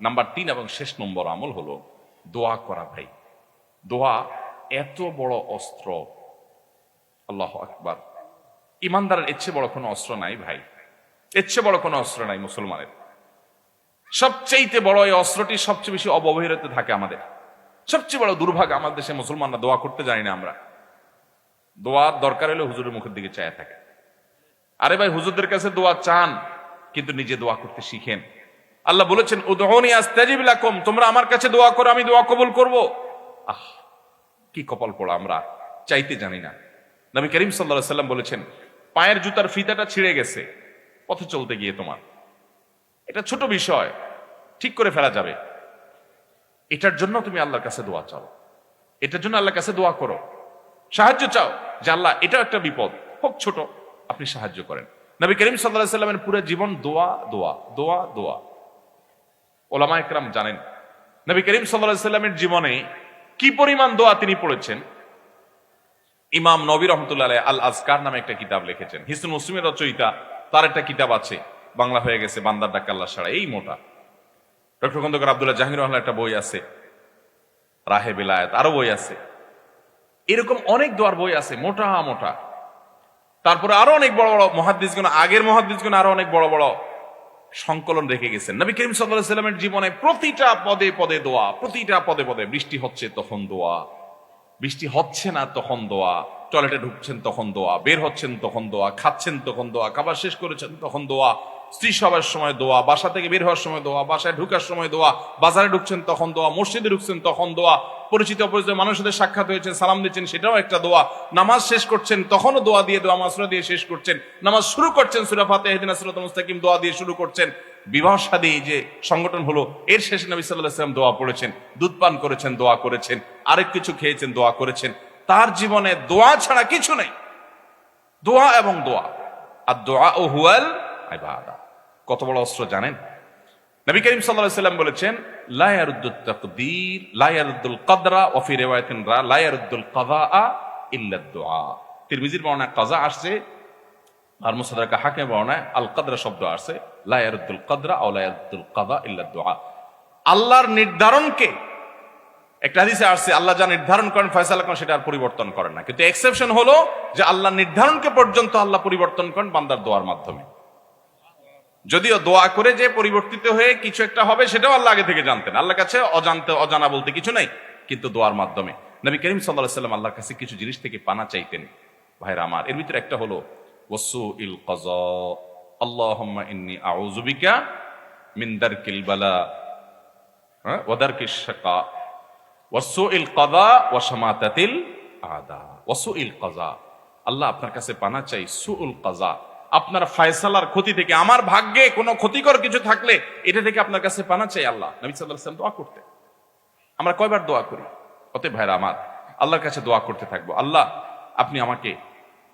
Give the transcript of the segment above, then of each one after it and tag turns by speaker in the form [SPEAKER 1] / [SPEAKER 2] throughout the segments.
[SPEAKER 1] Number তিন এবং শেষ নম্বর আমল হলো দোয়া করা ভাই। দোয়া এত বড় অস্ত্র। আল্লাহ আকবার। ইমানদারের এর চেয়ে বড় কোনো অস্ত্র নাই ভাই। এর বড় কোনো অস্ত্র নাই মুসলমানের। সবচেয়ে বড় এই অস্ত্রটি সবচেয়ে বেশি অবহেলিত থাকে আমাদের। সবচেয়ে বড় দুর্ভাগ্য আমাদের দেশে মুসলমানরা দোয়া করতে জানি না আমরা। দোয়ার দরকার হলে হুজুরের মুখের দিকে চায় থাকে। আরে ভাই, হুজুরদের কাছে দোয়া চান, কিন্তু নিজে দোয়া করতে শিখেন। আল্লাহ বলেছেন উদহনি আস্তাজিব লাকুম, তোমরা আমার কাছে দোয়া করো, আমি দোয়া কবুল করব। আহ, কি কপাল পড়া আমরা, চাইতে জানি না। নবী করিম সাল্লাল্লাহু সাল্লাম বলেছেন, পায়ের জুতার ফিতাটা ছিঁড়ে গেছে, পথে চলতে গিয়ে তোমার। এটা ছোট বিষয়, ঠিক করে ফেলা যাবে। এটার জন্য তুমি আল্লাহর কাছে দোয়া চাও। এটার জন্য আল্লাহর কাছে দোয়া করো। সাহায্য চাও যে আল্লাহ, এটাও একটা বিপদ, হোক ছোট, আপনি সাহায্য করেন। নবী করিম সাল্লাহ সাল্লামের পুরো জীবন দোয়া দোয়া দোয়া দোয়া। ওলামা একরাম জানেন। নবী করিম সাল্লামের জীবনে কি পরিমাণ দোয়া তিনি পড়েছেন? ইমাম নবী রহমতুল্লাহ আল আজকার নামে একটা কিতাব লিখেছেন। হিসুল মুসলিমের রচয়িতা, তার একটা কিতাব আছে, বাংলা হয়ে গেছে, বান্দার ডাকাল্লা সারা এই মোটা। ডক্টর খন্দকার আব্দুল্লাহ জাহির রহমান একটা বই আছে, রাহে বিলায়ত, আরও বই আছে। এরকম অনেক দোয়ার বই আছে, মোটা মোটা। তারপরে আরও অনেক বড় বড় মহাদ্দিসগুণ, আগের মহাদ্দিসগুণ আরও অনেক বড় বড় সংকলন রেখে গেছেন। নবী করিম সাল্লাহ সাল্লামের জীবনে প্রতিটা পদে পদে দোয়া, প্রতিটা পদে পদে বৃষ্টি হচ্ছে, তখন দোয়া। বৃষ্টি হচ্ছে না, তখন দোয়া। টয়লেটে ঢুকছেন, তখন দোয়া। বের হচ্ছেন, তখন দোয়া। খাচ্ছেন, তখন দোয়া। খাবার শেষ করেছেন, তখন দোয়া। স্ত্রী সবার সময় দোয়া, বাসা থেকে বের হওয়ার সময় দোয়া, বাসায় ঢুকার সময় দোয়া, বাজারে ঢুকছেন তখন দোয়া, মসজিদে ঢুকছেন তখন দোয়া, পরিচিত অপরিচিত মানুষের সাথে সাক্ষাৎ হয়েছেন, সালাম দিচ্ছেন, সেটাও একটা দোয়া। নামাজ শেষ করছেন, তখনও দোয়া দিয়ে দোয়া, মাসরা দিয়ে শেষ করছেন। নামাজ শুরু করছেন সুরা ফাতে আসরাত মুস্তাকিম, দোয়া দিয়ে শুরু করছেন। বিবাহ সাদী যে সংগঠন হলো, এর শেষে নবী সাল্লাহ সাল্লাম দোয়া পড়েছেন, দুধ পান করেছেন, দোয়া করেছেন, আরেক কিছু খেয়েছেন, দোয়া করেছেন। তার জীবনে দোয়া ছাড়া কিছু নেই। দোয়া এবং দোয়া। আর দোয়া ও হুয়াল ইবাদা। কত বড় অস্ত্র জানেন? নবী করিম সাল্লাল্লাহু সাল্লাম বলেছেন, লা ইয়ারুদ্দুত তাকদীর, লা ইয়ারুদ্দুল কদরা, ওয়া ফি রিওয়ায়াতিন রা, লা ইয়ারুদ্দুল কাযা ইল্লা দুআ তিরমিজির বর্ণনায় কাযা আসছে, আর মুসাদারকা হাকিম বর্ণায় আল কদরা শব্দ আসছে, লা ইয়ারুদ্দুল কদরা আও লা ইয়ারুদ্দুল কাযা ইল্লা দুআ আল্লাহর নির্ধারণকে, একটা হাদিসে আসছে, আল্লাহ যা নির্ধারণ করেন, ফয়সালা করেন, সেটা আর পরিবর্তন করেন না। কিন্তু এক্সেপশন হলো যে আল্লাহ নির্ধারণকে পর্যন্ত আল্লাহ পরিবর্তন করেন বান্দার দোয়ার মাধ্যমে। যদিও দোয়া করে যে পরিবর্তিত হয়ে কিছু একটা হবে, সেটাও আল্লাহ আগে থেকে জানতেন। আল্লাহর কাছে অজান্তে অজানা বলতে কিছু নাই, কিন্তু দোয়ার মাধ্যমে। নবী করিম সাল্লাহ সাল্লাম আল্লাহর কাছে কিছু জিনিস থেকে পানা চাইতেন। ভাইরা আমার, এর ভিতরে একটা হলো ওসু ইল কজ আল্লাহ ইন্নি আউজুবিকা মিন্দার কিল বালা হ্যাঁ ওদার কিসকা ওসু ইল কদা ওয়াসামাতাতিল আদা ওসু ইল কজা আল্লাহ আপনার কাছে পানা চাই, সুউল কাজা আপনার ফায়সালার ক্ষতি থেকে, আমার ভাগ্যে কোনো ক্ষতিকর কিছু থাকলে এটা থেকে আপনার কাছে পানা চাই আল্লাহ। নবী সাল্লাহ সাল্লাম দোয়া করতে আমরা কয়বার দোয়া করি? অতএব ভাইরা আমার, আল্লাহর কাছে দোয়া করতে থাকব। আল্লাহ, আপনি আমাকে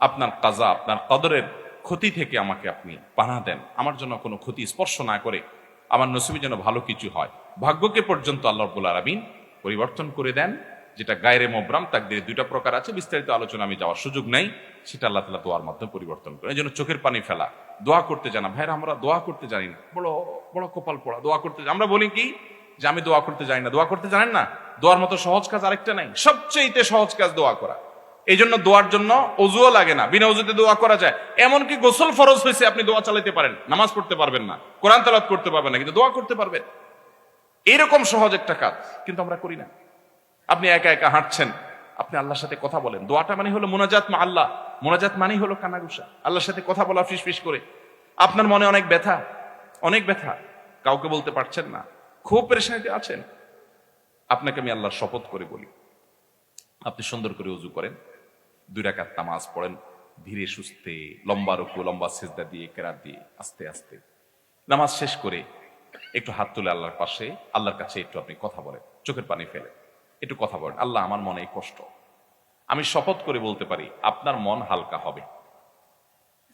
[SPEAKER 1] আপনার কাজা, আপনার কদরের ক্ষতি থেকে আমাকে আপনি পানা দেন। আমার জন্য কোনো ক্ষতি স্পর্শ না করে আমার নসিবি যেন ভালো কিছু হয়। ভাগ্যকে পর্যন্ত আল্লাহ রব্বুল আলমিন পরিবর্তন করে দেন। যেটা গায়রে মোবরাম তাকদিরে দুইটা প্রকার আছে, বিস্তারিত আলোচনা আমি যাওয়ার সুযোগ নাই, সেটা আল্লাহ তালা দোয়ার মাধ্যমে পরিবর্তন করে এই জন্য চোখের পানি ফেলা, দোয়া করতে জানা। ভাইরা, আমরা দোয়া করতে জানি না। বড় বড় কপাল পড়া, দোয়া করতে আমরা বলি কি যে, আমি দোয়া করতে জানি না। দোয়া করতে জানেন না? দোয়ার মতো সহজ কাজ আরেকটা নাই। সবচেয়ে সহজ কাজ দোয়া করা। এই জন্য দোয়ার জন্য অজুও লাগে না। বিনা অজুতে দোয়া করা যায়। এমনকি গোসল ফরজ হয়েছে, আপনি দোয়া চালাতে পারেন। নামাজ পড়তে পারবেন না। কোরআন তালাত করতে পারবেন না, কিন্তু দোয়া করতে পারবেন। এরকম সহজ একটা কাজ কিন্তু আমরা করি না। আপনি একা একা হাঁটছেন, আপনি আল্লাহর সাথে কথা বলেন। দোয়াটা মানে হলো মোনাজাত মা আল্লাহ। মোনাজাত মানেই হলো কানাগুসা আল্লাহর সাথে কথা বলা ফিস ফিস করে। আপনার মনে অনেক ব্যথা অনেক ব্যথা। কাউকে বলতে পারছেন না। খুব পরেশানিতে আছেন। আপনাকে আমি আল্লাহর শপথ করে বলি। আপনি সুন্দর করে উজু করেন। দুই রাকাত নামাজ পড়েন। ধীরে সুস্থে, লম্বা রুকু, লম্বা সেজদা দিয়ে, কেরাত দিয়ে, আস্তে আস্তে। নামাজ শেষ করে একটু হাত তুলে আল্লাহর পাশে, আল্লাহর কাছে একটু আপনি কথা বলেন। চোখের পানি ফেলে একটু কথা বলেন। আল্লাহ আমার মনে কষ্ট। আমি শপথ করে বলতে পারি, আপনার মন হালকা হবে।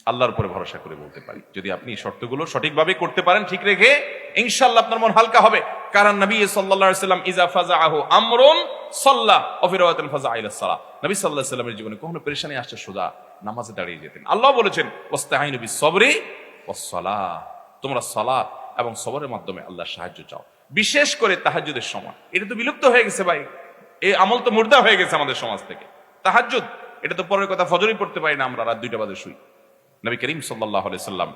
[SPEAKER 1] আল্লাহর উপরে ভরসা করে বলতে পারি। যদি আপনি এই শর্তগুলো সঠিকভাবে করতে পারেন, ঠিক রেখে ইনশাল্লাহ আপনার মন হালকা হবে। কারণ নবী সাল্লাল্লাহু সাল্লাম ইজা ফাজাআহু আমরুন সাল্লা, ওয়া ফি ফাজা ইলা সালাহ। নবী আলাইহি সাল্লামের জীবনে কখনো পেরেশানি আসছে, সোজা নামাজে দাঁড়িয়ে যেতেন। আল্লাহ বলেছেন, ওয়াস্তাইনু বিস সবরি ওয়াস সালাহ তোমরা সালাত এবং সবরের মাধ্যমে আল্লাহ সাহায্য চাও। বিশেষ করে তাহাজুদের সময়। এটা তো বিলুপ্ত হয়ে গেছে ভাই। এই আমল তো মুর্দা হয়ে গেছে আমাদের সমাজ থেকে। তাহাজুদ এটা তো পরের কথা, ফজরই পড়তে পারি না আমরা, রাত দুইটা বাজে শুই। নবী করিম সাল্লাহ সাল্লাম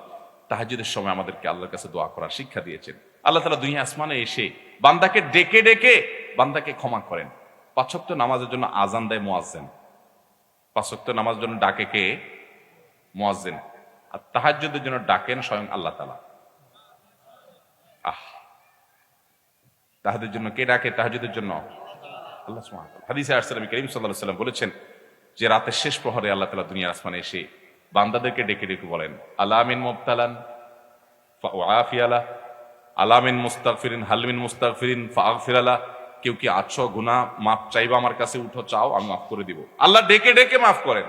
[SPEAKER 1] তাহাজুদের সময় আমাদেরকে আল্লাহর কাছে দোয়া করার শিক্ষা দিয়েছেন। আল্লাহ তালা দুই আসমানে এসে বান্দাকে ডেকে ডেকে বান্দাকে ক্ষমা করেন। পাঁচক্ত নামাজের জন্য আজান দেয় মোয়াজ্জেন। পাঁচক্ত নামাজের জন্য ডাকে কে? মোয়াজ্জেন। আর তাহাজ্জুদের জন্য ডাকেন স্বয়ং আল্লাহ তালা আহ! তাহাদের জন্য কে ডাকে? তাহাজুদের জন্য আল্লাহ। হাদিসে আসসালাম করিম আলাইহি সাল্লাম বলেছেন যে রাতের শেষ প্রহরে আল্লাহ তাআলা দুনিয়ার আসমানে এসে বান্দাদেরকে ডেকে ডেকে বলেন আলামিন মুবতালান আলামিন হালমিন কেউ কি গুনাহ মাফ আমার কাছে উঠো, চাও, আমি মাফ করে দিব আল্লাহ ডেকে ডেকে মাফ করেন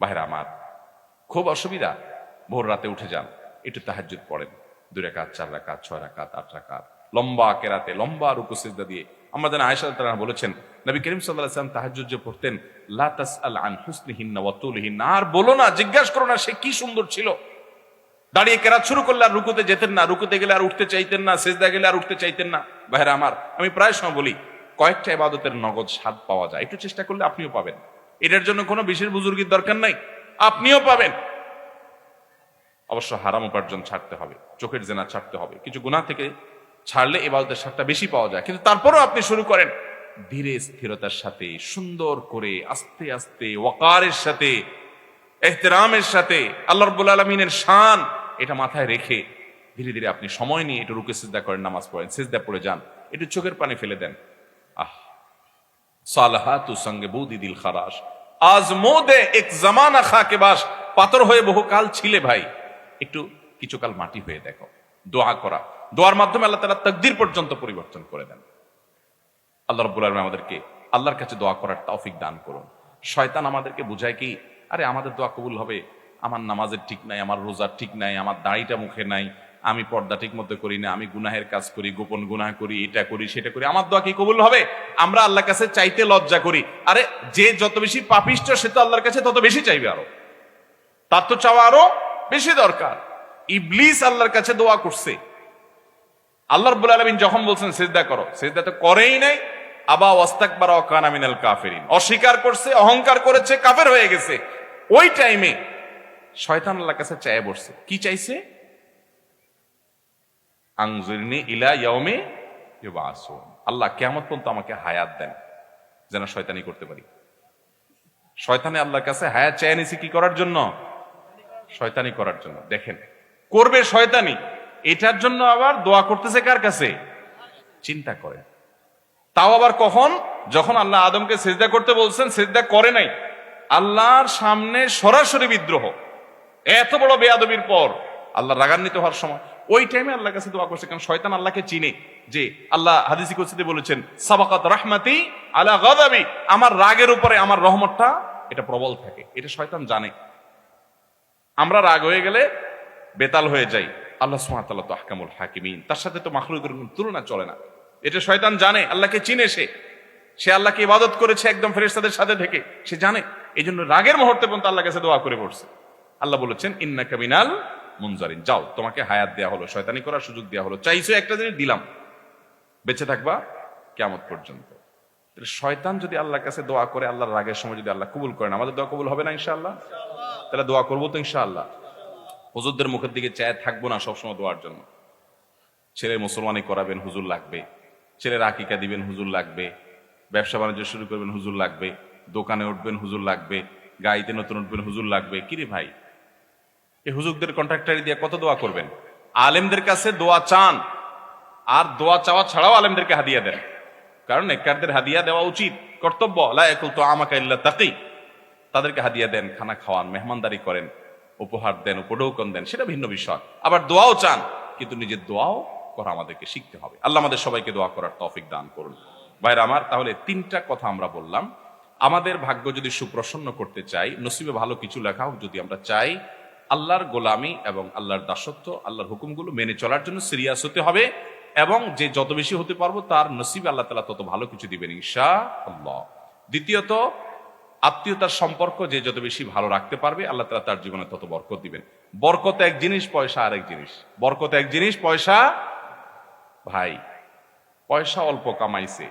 [SPEAKER 1] বাহিরা আমার, খুব অসুবিধা, ভোর রাতে উঠে যান, একটু তাহাজ্জুদ পড়েন, দুই রাকাত, চার রাকাত, ছয় রাকাত, আট রাকাত, লম্বা কেরাতে লম্বা রুকু দিয়ে আমরা যেন আয়েশা তারা বলেছেন, নবী করিম আলাইহি ওয়াসাল্লাম যে পড়তেন, লা তাসআল আন হুসনিহিন্না ওয়া তুলিহিন্না। আর বলো না, জিজ্ঞাসা করো না সে কি সুন্দর ছিল। দাঁড়িয়ে কেরাত শুরু করলে আর রুকুতে যেতেন না, রুকুতে গেলে আর উঠতে চাইতেন না, সেজদা গেলে আর উঠতে চাইতেন না। ভাইরা আমার, আমি প্রায় সময় বলি, কয়েকটা ইবাদতের নগদ স্বাদ পাওয়া যায়। একটু চেষ্টা করলে আপনিও পাবেন। এটার জন্য কোনো বিশেষ বুজুর্গির দরকার নাই। আপনিও পাবেন। অবশ্য হারাম উপার্জন ছাড়তে হবে, চোখের জেনা ছাড়তে হবে। কিছু গুনাহ থেকে ছাড়লে এবাদতের স্বাদটা বেশি পাওয়া যায়। কিন্তু তারপরেও আপনি শুরু করেন। ধীরে, স্থিরতার সাথে, সুন্দর করে, আস্তে আস্তে, ওয়াকারের সাথে, এহতেরামের সাথে, আল্লাহ রব্বুল আলমিনের শান এটা মাথায় রেখে ধীরে ধীরে আপনি সময় নিয়ে একটু রুকে সিজদা করেন, নামাজ পড়েন, সিজদা পড়ে যান, একটু চোখের পানি ফেলে দেন। আহ! সালহা তু সঙ্গে বৌদি দিল খারাস আজ মোদে এক জামানা খাকে বাস, পাথর হয়ে বহুকাল ছিলে ভাই। একটু কিছুকাল মাটি হয়ে দেখো। দোয়া করা। দোয়ার মাধ্যমে আল্লাহ তালা তকদির পর্যন্ত পরিবর্তন করে দেন। আল্লাহ রব্বুল আলম আমাদেরকে আল্লাহর কাছে দোয়া করার তৌফিক দান করুন। শয়তান আমাদেরকে বুঝায় কি, আরে আমাদের দোয়া কবুল হবে, আমার নামাজের ঠিক নাই, আমার রোজার ঠিক নাই, আমার দাড়িটা মুখে নাই, আমি পর্দা ঠিক মতো করি না, আমি গুনাহের কাজ করি, গোপন গুনাহ করি, এটা করি, সেটা করি, আমার দোয়া কি কবুল হবে? আমরা আল্লাহর কাছে চাইতে লজ্জা করি। আরে যে যত বেশি পাপিষ্ট, সে তো আল্লাহর কাছে তত বেশি চাইবে আরও। তার তো চাওয়া আরও বেশি দরকার। ইবলিস আল্লাহর কাছে দোয়া করছে। আল্লাহ রব্বুল আলমিন যখন বলছেন, সেজদা করো। সেজদা তো করেই নাই। আবা ওয়াস্তাক বারা কানা কাফেরিন। অস্বীকার করছে, অহংকার করেছে, কাফের হয়ে গেছে। ওই টাইমে শয়তান আল্লাহর কাছে চায় বসছে। কি চাইছে? ইলা আল্লাহ কেমন পর্যন্ত আমাকে হায়াত দেন, যেন শয়তানি করতে পারি। শয়তানে আল্লাহর কাছে হায়াত চেয়ে নিছি কি করার জন্য? শয়তানি করার জন্য। দেখেন, করবে শয়তানি এটার জন্য আবার দোয়া করতেছে কার কাছে? চিন্তা করে তাও আবার কখন? যখন আল্লাহ আদমকে সেজদা করতে বলছেন, সেজদা করে নাই। আল্লাহর সামনে সরাসরি বিদ্রোহ। এত বড় বেয়াদবির পর আল্লাহ রাগান্বিত হওয়ার সময়। ওই টাইমে আল্লাহর কাছে দোয়া করছে, কারণ শয়তান আল্লাহকে চিনে যে আল্লাহ হাদিসি কুসিতে বলেছেন, সাবাকাত রাহমাতি আলা গাদাবি। আমার রাগের উপরে আমার রহমতটা, এটা প্রবল থাকে। এটা শয়তান জানে। আমরা রাগ হয়ে গেলে বেতাল হয়ে যাই। আল্লাহ সুমাতাল্লাহ তো আহকামুল হাকিমিন। তার সাথে তো মাখলুকের কোনো তুলনা চলে না। এটা শয়তান জানে, আল্লাহকে চিনে সে। সে আল্লাহকে ইবাদত করেছে একদম ফেরেশতাদের সাথে থেকে। সে জানে। এই জন্য রাগের মুহূর্তে পর্যন্ত আল্লাহ কাছে দোয়া করে পড়ছে। আল্লাহ বলেছেন ইন্না কামিনাল মুনজারিন। যাও, তোমাকে হায়াত দেওয়া হলো, শয়তানি করার সুযোগ দেওয়া হলো। চাইছো একটা জিনিস, দিলাম। বেঁচে থাকবা কেমন পর্যন্ত। শয়তান যদি আল্লাহর কাছে দোয়া করে, আল্লাহর রাগের সময় যদি আল্লাহ কবুল করেন আমাদের দোয়া কবুল হবে না ইনশাআল্লাহ? তাহলে দোয়া করব তো ইনশাআল্লাহ। হুজুরদের মুখের দিকে চায় থাকব না সবসময় দোয়ার জন্য। ছেলে মুসলমানি করাবেন, হুজুর লাগবে। ছেলের আকিকা দিবেন, হুজুর লাগবে। ব্যবসা বাণিজ্য শুরু করবেন, হুজুর লাগবে। দোকানে উঠবেন, হুজুর লাগবে। গাড়িতে নতুন উঠবেন, হুজুর লাগবে। কিরে ভাই? এই হুজুরদের কন্ট্রাক্টারি দিয়ে কত দোয়া করবেন? আলেমদের কাছে দোয়া চান। আর দোয়া চাওয়া ছাড়াও আলেমদেরকে হাদিয়া দেন। কারণ নেককারদের হাদিয়া দেওয়া উচিত। কর্তব্য। তো আমাকে তাদেরকে হাদিয়া দেন, খানা খাওয়ান, মেহমানদারি করেন। উপহার দেন, উপঢৌকন দেন, সেটা ভিন্ন বিষয়। আবার দোয়াও চান, কিন্তু নিজের দোয়াও করা আমাদেরকে শিখতে হবে। আল্লাহ আমাদের সবাইকে দোয়া করার তৌফিক দান করুন। ভাইরা আমার, তাহলে তিনটা কথা আমরা বললাম। আমাদের ভাগ্য যদি সুপ্রসন্ন করতে চাই, নসিবে ভালো কিছু লেখা হোক, যদি আমরা চাই, আল্লাহর গোলামি এবং আল্লাহর দাসত্ব, আল্লাহর হুকুমগুলো মেনে চলার জন্য সিরিয়াস হতে হবে এবং যে যত বেশি হতে পারব, তার নসিবে আল্লাহ তালা তত ভালো কিছু দিবেন ঈশা আল্লাহ দ্বিতীয়ত আত্মীয়তার সম্পর্ক যে যত বেশি ভালো রাখতে পারবে, আল্লাহ তালা তার জীবনে তত বরকত দিবেন। বরকত এক জিনিস, পয়সা আরেক জিনিস। বরকত এক জিনিস, পয়সা ভাই, পয়সা অল্প কামাইছে।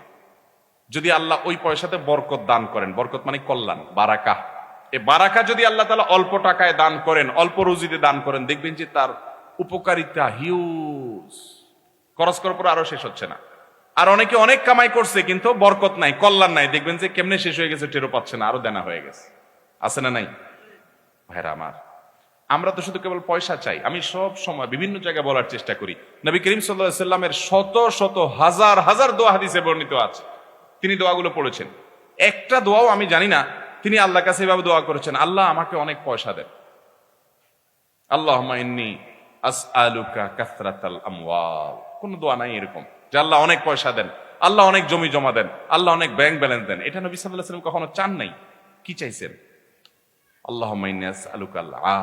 [SPEAKER 1] যদি আল্লাহ ওই পয়সাতে বরকত দান করেন, বরকত মানে কল্যাণ, বারাকা। এ বারাকা যদি আল্লাহ তালা অল্প টাকায় দান করেন, অল্প রুজিতে দান করেন, দেখবেন যে তার উপকারিতা হিউজ। খরচ করার পর আরও শেষ হচ্ছে না। আর অনেকে অনেক কামাই করছে, কিন্তু বরকত নাই, কল্যাণ নাই। দেখবেন যে কেমনে শেষ হয়ে গেছে টেরো পাচ্ছে না, আরও দেনা হয়ে গেছে। আছে না নাই? ভাইরা আমার, আমরা তো শুধু কেবল পয়সা চাই। আমি সব সময় বিভিন্ন জায়গায় বলার চেষ্টা করি। নবী করিম সাল্লামের শত শত, হাজার হাজার দোয়া হাদিসে বর্ণিত আছে। তিনি দোয়াগুলো পড়েছেন। একটা দোয়াও আমি জানি না, তিনি আল্লাহ কাছে এভাবে দোয়া করেছেন, আল্লাহ আমাকে অনেক পয়সা দেন। আল্লাহ আসআলুকা কাসরাতাল আমওয়াল। কোন দোয়া নাই এরকম। যে আল্লাহ অনেক পয়সা দেন, আল্লাহ অনেক জমি জমা দেন, আল্লাহ অনেক ব্যাংক ব্যালেন্স দেন। এটা নবী সাল্লাল্লাহু আলাইহি ওয়াসাল্লাম কখনো চান নাই। কি চাইছেন? আল্লাহ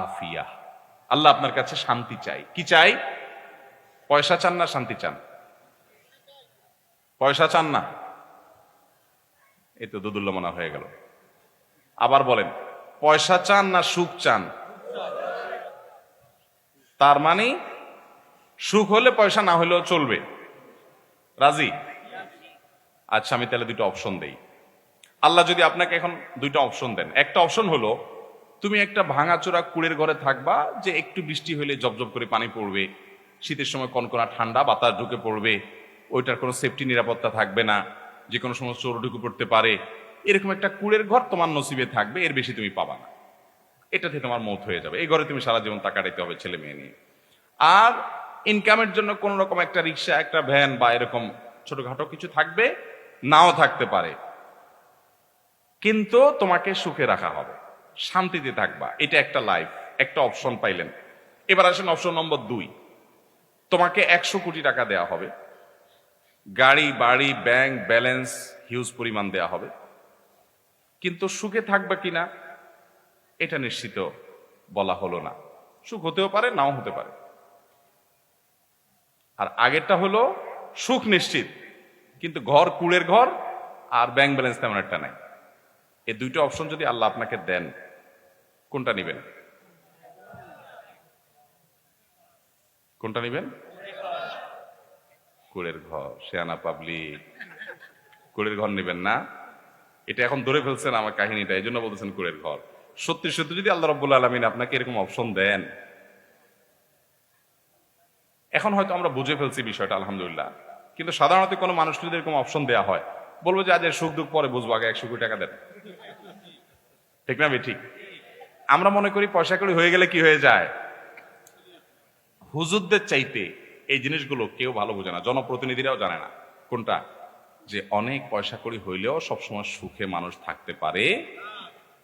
[SPEAKER 1] আফিয়া আল্লাহ আপনার কাছে শান্তি চাই। কি চাই? পয়সা চান না শান্তি চান? পয়সা চান না? এই তো দুদুল্য মনা হয়ে গেল। আবার বলেন, পয়সা চান না সুখ চান? তার মানে সুখ হলে পয়সা না হলেও চলবে। রাজি? আচ্ছা আমি তাহলে দুটো অপশন দেই। আল্লাহ যদি আপনাকে এখন দুইটা অপশন দেন। একটা অপশন হলো, তুমি একটা ভাঙাচোরা কুড়ের ঘরে থাকবা, যে একটু বৃষ্টি হলে জবজব করে পানি পড়বে, শীতের সময় কনকনা ঠান্ডা, বাতাস ঢুকে পড়বে, ওইটার কোনো সেফটি নিরাপত্তা থাকবে না, যে কোনো সময় চোর ঢুকে পড়তে পারে, এরকম একটা কুড়ের ঘর তোমার নসিবে থাকবে, এর বেশি তুমি পাবা না। এটাতে তোমার মত হয়ে যাবে। এই ঘরে তুমি সারা জীবন দিতে হবে ছেলে মেয়ে নিয়ে। আর ইনকামের জন্য কোন রকম একটা রিক্সা, একটা ভ্যান বা এরকম ছোটখাটো কিছু থাকবে, নাও থাকতে পারে। কিন্তু তোমাকে সুখে রাখা হবে, শান্তিতে থাকবা, এটা একটা লাইফ একটা অপশন পাইলেন। এবার আসেন অপশন নম্বর দুই। তোমাকে একশো কোটি টাকা দেয়া হবে। গাড়ি, বাড়ি ব্যাংক ব্যালেন্স হিউজ পরিমাণ দেয়া হবে। কিন্তু সুখে থাকবে কিনা, এটা নিশ্চিত বলা হলো না। সুখ হতেও পারে, নাও হতে পারে। আর আগেরটা হলো সুখ নিশ্চিত, কিন্তু ঘর কুড়ের ঘর আর ব্যাংক ব্যালেন্স তেমন একটা নাই। এই দুইটা অপশন যদি আল্লাহ আপনাকে দেন, কোনটা নিবেন? কোনটা নিবেন? কুড়ের ঘর, শেয়ানা পাবলিক কুড়ের ঘর নেবেন না। এটা এখন ধরে ফেলছেন আমার কাহিনীটা, এই জন্য বলতেছেন কুড়ের ঘর। সত্যি সত্যি যদি আল্লাহ রব্বুল আলমিন আপনাকে এরকম অপশন দেন এখন হয়তো আমরা বুঝে ফেলছি বিষয়টা, আলহামদুলিল্লাহ। কিন্তু সাধারণত কোনো মানুষ যদি এরকম অপশন দেওয়া হয়, বলব যে আজ সুখ দুঃখ পরে বুঝব, আগে একশো কোটি টাকা দেন। ঠিক না ঠিক আমরা মনে করি পয়সা করি হয়ে গেলে কি হয়ে যায়? হুজুরদের চাইতে এই জিনিসগুলো কেউ ভালো বোঝে না, জনপ্রতিনিধিরাও জানে না। কোনটা? যে অনেক পয়সা করি হইলেও সবসময় সুখে মানুষ থাকতে পারে।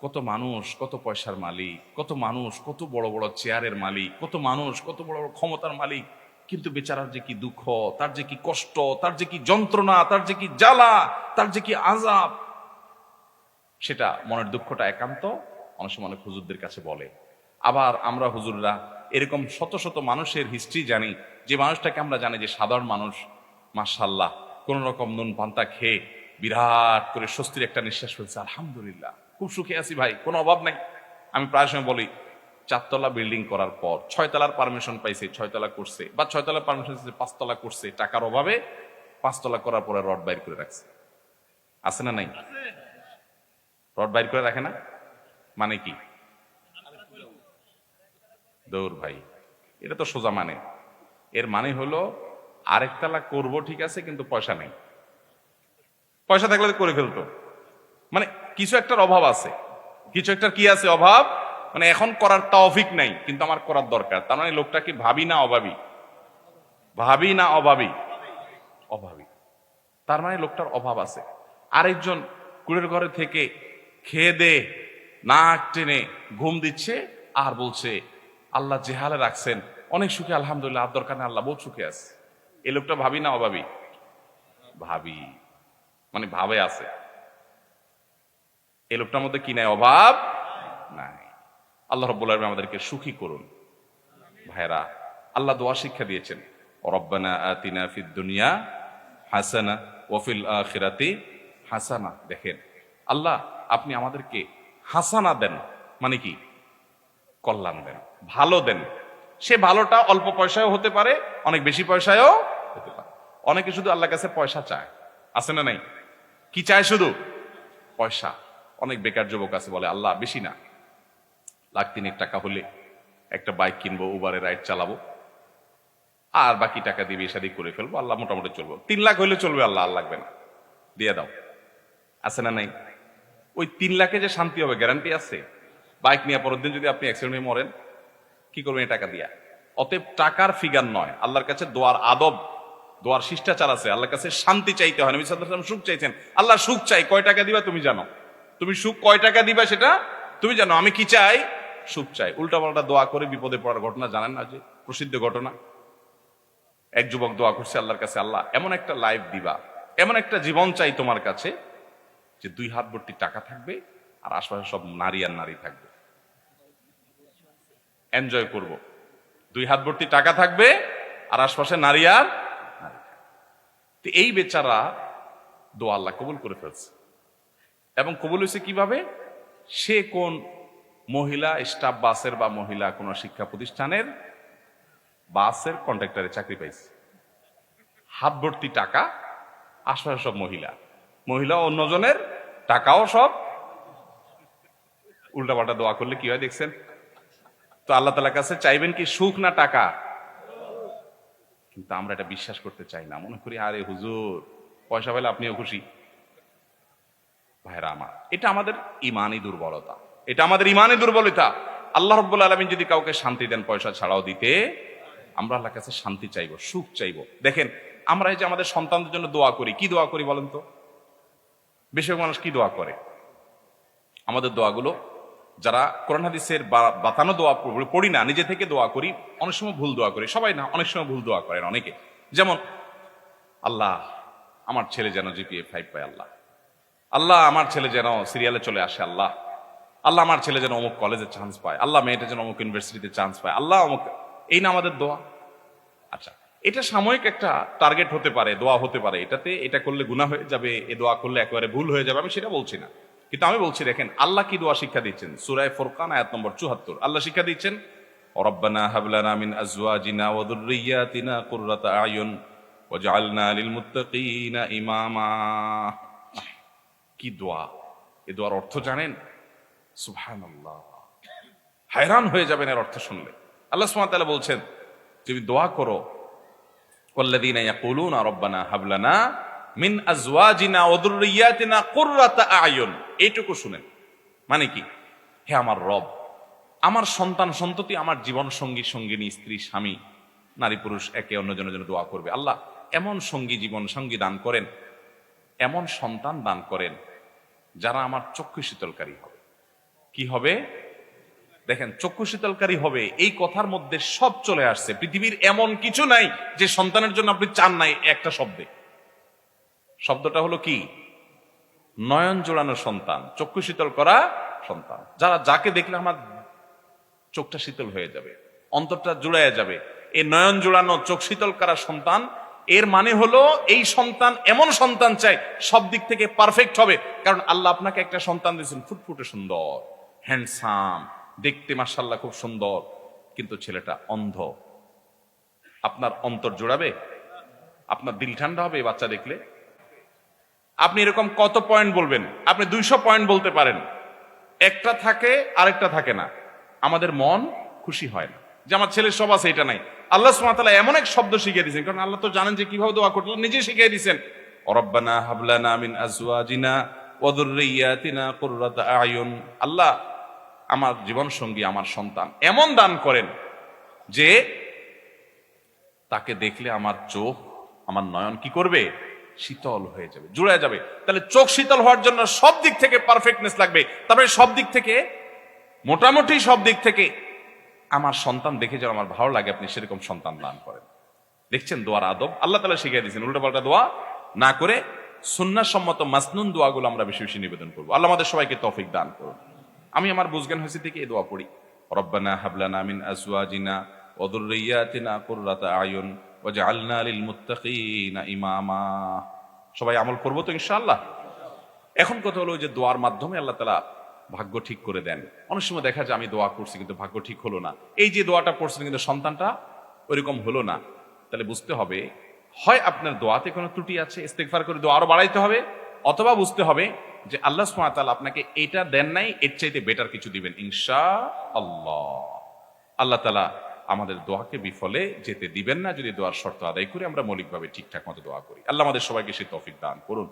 [SPEAKER 1] কত মানুষ, কত পয়সার মালিক, কত মানুষ, কত বড় বড় চেয়ারের মালিক, কত মানুষ, কত বড় বড় ক্ষমতার মালিক কিন্তু বেচারার যে কি দুঃখ, তার যে কি কষ্ট, তার যে কি যন্ত্রণা, তার যে কি জ্বালা, তার যে কি আজাব সেটা মনের দুঃখটা একান্ত অনেক সময় অনেক হুজুরদের কাছে বলে। আবার আমরা হুজুররা এরকম শত শত মানুষের হিস্ট্রি জানি, যে মানুষটাকে আমরা জানি যে সাধারণ মানুষ মার্শাল্লাহ কোন রকম নুন পান্তা খেয়ে বিরাট করে স্বস্তির একটা নিঃশ্বাস ফেলছে, আলহামদুলিল্লাহ। খুব সুখে আছি ভাই, কোনো অভাব নাই। আমি প্রায় সময় বলি চারতলা বিল্ডিং করার পর ছয়তলার পারমিশন পাইছে, ছয়তলা করছে। বা ছয়তলার পারমিশন পাঁচতলা করছে। টাকার অভাবে পাঁচতলা করার পরে রড বাইর করে রাখছে। আছে না নাই? রড বাইর করে রাখে না? মানে কি? দৌড় ভাই, এটা তো সোজা মানে। এর মানে হলো আরেকতলা করব ঠিক আছে, কিন্তু পয়সা নেই। পয়সা থাকলে করে ফেলতো। মানে কিছু একটার অভাব আছে। কিছু একটার কি আছে অভাব? মানে এখন করার তৌফিক নাই, কিন্তু আমার করার দরকার। তার মানে লোকটা কি ভাবি না অভাবী? ভাবি না অভাবী? অভাবী। তার মানে লোকটার অভাব আছে। আরেকজন কুড়ের ঘরে থেকে খেয়ে দে, নাক টেনে ঘুম দিচ্ছে আর বলছে, আল্লাহ জেহালে রাখছেন, অনেক সুখে আলহামদুলিল্লাহ, আর দরকার নেই, আল্লাহ বহুত সুখে আছে। এই লোকটা ভাবি না অভাবী? ভাবি। মানে ভাবে আছে। এই লোকটার মধ্যে কি নাই? অভাব? নাই। আল্লাহ রব্বুল আলমী আমাদেরকে সুখী করুন। ভাইরা আল্লাহ দোয়া শিক্ষা দিয়েছেন। রব্বানা আতিনা ফিদ দুনিয়া হাসানা ওফিল আখিরাতি হাসানা। দেখেন, আল্লাহ আপনি আমাদেরকে হাসানা দেন মানে কি? কল্যাণ দেন, ভালো দেন। সে ভালোটা অল্প পয়সায়ও হতে পারে, অনেক বেশি পয়সায়ও হতে পারে। অনেকে শুধু আল্লাহর কাছে পয়সা চায়। আছে না নাই? কি চায় শুধু? পয়সা। অনেক বেকার যুবক আছে বলে, আল্লাহ, বেশি না। লাখ তিনেক টাকা হলে একটা বাইক কিনবো উবারে রাইড চালাবো। আর বাকি টাকা দিয়ে বিয়ে করে ফেলব, আল্লাহ মোটামুটি চলবো। তিন লাখ হইলে চলবে আল্লাহ, আর লাগবে না। দিয়ে দাও। আছে না নাই? ওই তিন লাখে যে শান্তি হবে গ্যারান্টি আছে? বাইক নিয়ে পরের দিন যদি আপনি অ্যাক্সিডেন্ট মরেন, কি করবেন এই টাকা দিয়া? অতএব টাকার ফিগার নয়, আল্লাহর কাছে দোয়ার আদব, দোয়ার শিষ্টাচার আছে। আল্লাহর কাছে শান্তি চাইতে হয়। সাল্লাল্লাহু সুখ চাইছেন। আল্লাহ সুখ চাই, কয় টাকা দিবা তুমি জানো? তুমি সুখ কয় টাকা দিবা সেটা? তুমি জানো। আমি কি চাই? সুখ চাই। উল্টা পাল্টা দোয়া করে বিপদে পড়ার ঘটনা জানেন না যে? প্রসিদ্ধ ঘটনা। এক যুবক দোয়া করছে আল্লাহর কাছে, আল্লাহ, এমন একটা লাইফ দিবা। এমন একটা জীবন চাই তোমার কাছে যে দুই হাত ভর্তি টাকা থাকবে আর আশপাশে সব নারী আর নারী থাকবে। এনজয় করব। দুই হাত ভর্তি টাকা থাকবে আর আশপাশে নারী আর তো এই বেচারা দোয়া আল্লাহ কবুল করে ফেলছে। এবং কবুল হয়েছে কীভাবে? সে কোন মহিলা স্টাফ বাসের বা মহিলা কোন শিক্ষা প্রতিষ্ঠানের বাসের কন্ট্রাক্টরে চাকরি পাইছে। হাত ভর্তি টাকা আশপাশে সব মহিলা। মহিলা অন্যজনের টাকাও সব উল্টাপাল্টা দোয়া করলে কি হয় দেখছেন? তো আল্লাহ তালার কাছে চাইবেন কি সুখ না টাকা? কিন্তু আমরা এটা বিশ্বাস করতে চাই না। মনে করি, আরে হুজুর, পয়সা পেলে আপনিও খুশি। ভাইরা আমার, এটা আমাদের ইমানই দুর্বলতা। এটা আমাদের ইমানে দুর্বলতা। আল্লাহ রব্বুল আলমিন যদি কাউকে শান্তি দেন, পয়সা ছাড়াও দিতে, আমরা আল্লাহর কাছে শান্তি চাইব, সুখ চাইব। দেখেন, আমরা এই যে আমাদের সন্তানদের জন্য দোয়া করি, কি দোয়া করি বলেন তো? বেশিরভাগ মানুষ কি দোয়া করে? আমাদের দোয়াগুলো, যারা কোরআন হাদিসের বাতানো দোয়া পড়ি না, নিজে থেকে দোয়া করি, অনেক সময় ভুল দোয়া করি, সবাই না, অনেক সময় ভুল দোয়া করেন অনেকে। যেমন, আল্লাহ, আমার ছেলে যেন জিপিএ ফাইভ পায় আল্লাহ। আল্লাহ, আমার ছেলে যেন সিরিয়ালে চলে আসে আল্লাহ। আল্লাহ আমার ছেলে যেন অমুক কলেজে চান্স পায়, আল্লাহ মেয়েটা যেন অমুক ইউনিভার্সিটিতে চান্স পায়, আল্লাহ অমুক, এই না আমাদের দোয়া। আচ্ছা এটা সাময়িক একটা টার্গেট হতে পারে, দোয়া হতে পারে, এটাতে এটা করলে গুণা হয়ে যাবে, এ দোয়া করলে একেবারে ভুল হয়ে যাবে, আমি সেটা বলছি না। কিন্তু আমি বলছি, দেখেন, আল্লাহ কি দোয়া শিক্ষা দিচ্ছেন? সুরায় ফোরকান, আয়াত নম্বর চুহাত্তর আল্লাহ শিক্ষা দিচ্ছেন রব্বানা হাবলানা মিন আজওয়াজিনা ওয়া যুররিয়াতিনা কুররাতা আয়ুন ওয়াজআলনা লিল মুত্তাকিনা ইমামা। কি দোয়া? এ দোয়ার অর্থ জানেন? সুবহানাল্লাহ হায়রান হয়ে যাবেন এর অর্থ শুনলে আল্লাহ সুবহানাহু ওয়া তাআলা বলছেন তুমি দোয়া করো والذين يقولون ربنا هب لنا من ازواجنا وذرياتنا قرة اعين এইটুকু শুনেন মানে কি হে আমার রব আমার সন্তান সন্ততি আমার জীবন সঙ্গী সঙ্গিনী স্ত্রী স্বামী নারী পুরুষ একে অন্যজনের জন্য দোয়া করবে আল্লাহ এমন সঙ্গী জীবন সঙ্গী দান করেন এমন সন্তান দান করেন যারা আমার চক্ষু শীতলকারী হবে কি হবে? দেখেন, চক্ষু শীতলকারী হবে, এই কথার মধ্যে সব চলে আসছে। পৃথিবীর এমন কিছু নাই যে সন্তানের জন্য আপনি চান নাই একটা শব্দে। শব্দটা হলো কি? নয়ন জোড়ানো সন্তান, চক্ষু শীতল করা সন্তান। যারা যাকে দেখলে আমার চোখটা শীতল হয়ে যাবে, অন্তরটা জুড়াইয়া যাবে এই নয়ন জোড়ানো চোখ শীতল করা সন্তান, এর মানে হলো এই সন্তান এমন সন্তান চাই সব দিক থেকে পারফেক্ট হবে। কারণ আল্লাহ আপনাকে একটা সন্তান দিয়েছেন, ফুটফুটে সুন্দর। হ্যান্ডসাম দেখতে মার্শাল্লাহ খুব সুন্দর, কিন্তু ছেলেটা অন্ধ। আপনার অন্তর জোড়াবে? আপনার দিল ঠান্ডা হবে এই বাচ্চা দেখলে? আপনি এরকম কত পয়েন্ট বলবেন? আপনি দুইশো পয়েন্ট বলতে পারেন। একটা থাকে, আরেকটা থাকে না। আমাদের মন খুশি হয় না। যে আমার ছেলের সব আছে, এটা নাই। আল্লাহ সুমাতালা এমন এক শব্দ শিখিয়ে দিয়েছেন, কারণ আল্লাহ তো জানেন যে কীভাবে দোয়া করতে নিজে শিখিয়ে দিয়েছেন অরব্বানা হাবলানা মিন আজওয়াজিনা ওয়াদুররিয়াতিনা কুররাতা আল্লাহ আমার জীবন সঙ্গী আমার সন্তান, এমন দান করেন যে তাকে দেখলে আমার চোখ, আমার নয়ন কি করবে? শীতল হয়ে যাবে জুড়ে যাবে। তাহলে চোখ শীতল হওয়ার জন্য সব দিক থেকে পারফেক্টনেস লাগবে। তারপরে সব দিক থেকে, মোটামুটি সব দিক থেকে আমার সন্তান দেখে যেন আমার ভালো লাগে, আপনি সেরকম সন্তান দান করেন। দেখছেন দোয়ার আদব? আল্লাহ তালা শিখিয়ে দিয়েছেন উল্টো পাল্টা দোয়া না করে সুন্নাসম্মত মাসনুন দোয়াগুলো আমরা বেশি বেশি নিবেদন করব। আল্লাহ আমাদের সবাইকে তৌফিক দান করুন। আমি আমার বুঝজ্ঞান হয়েছে থেকে এই দোয়া পড়ি। রব্বানা হাবলানা মিন আজওয়াজিনা ওদুররিয়াতিনা কুররাতা আয়ুন ওয়াজআলনা লিল মুত্তাকিনা ইমামা। সবাই আমল করব তো ইনশাআল্লাহ। এখন কথা হলো যে দোয়ার মাধ্যমে আল্লাহ তালা ভাগ্য ঠিক করে দেন। অনেক সময় দেখা যায় আমি দোয়া করছি কিন্তু ভাগ্য ঠিক হলো না। এই যে দোয়াটা পড়ছেন কিন্তু সন্তানটা ওইরকম হলো না। তাহলে বুঝতে হবে, হয় আপনার দোয়াতে কোনো ত্রুটি আছে? ইস্তেকফার করে দোয়া আরও বাড়াইতে হবে, অথবা বুঝতে হবে যে আল্লাহ সুমাতাল আপনাকে এটা দেন নাই, এর চাইতে বেটার কিছু দিবেন। ইনশা আল্লাহ আল্লাহ তালা আমাদের দোয়াকে বিফলে যেতে দিবেন না, যদি দোয়ার শর্ত আদায় করে আমরা মৌলিকভাবে ঠিকঠাক মতো দোয়া করি। আল্লাহ আমাদের সবাইকে সে তফিক দান করুন।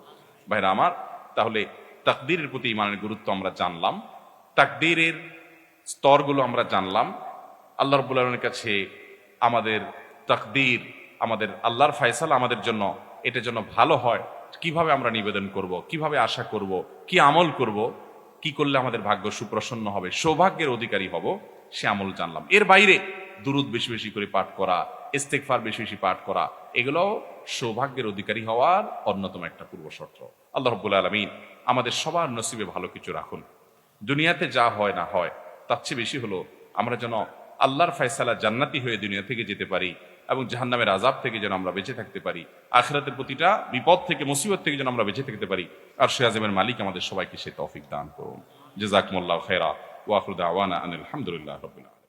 [SPEAKER 1] ভাইরা আমার, তাহলে তাকদীরের প্রতি ইমানের গুরুত্ব আমরা জানলাম। তাকদীরের স্তরগুলো আমরা জানলাম। আল্লাহ রব্বুল আলমের কাছে আমাদের তাকদীর, আমাদের আল্লাহর ফায়সালা আমাদের জন্য, এটার জন্য ভালো হয়। কীভাবে আমরা নিবেদন করব? কীভাবে আশা করব? কি আমল করব? কি করলে আমাদের ভাগ্য সুপ্রসন্ন হবে? সৌভাগ্যের অধিকারী হব, সে আমল জানলাম। এর বাইরে দুরুদ বেশি বেশি করে পাঠ করা ইস্তেকফার বেশি বেশি পাঠ করা, এগুলো সৌভাগ্যের অধিকারী হওয়ার অন্যতম একটা পূর্ব শর্ত আল্লাহ রব্বুল আলমিন আমাদের সবার নসিবে ভালো কিছু রাখুন। দুনিয়াতে যা হয় না হয়, তার চেয়ে বেশি হলো আমরা যেন আল্লাহর ফয়সালা জান্নাতি হয়ে দুনিয়া থেকে যেতে পারি এবং জাহান্নামের আজাব থেকে যেন আমরা বেঁচে থাকতে পারি। আখেরাতের প্রতিটা বিপদ থেকে, মুসিবত থেকে যেন আমরা বেঁচে থাকতে পারি। আর সে আজমের মালিক আমাদের সবাইকে সে তফিক দান করুন। জেজাকমুল্লাহ খেরা ওয়াকুদা আওয়ানা আনিল আলহামদুলিল্লাহ রবিল্লা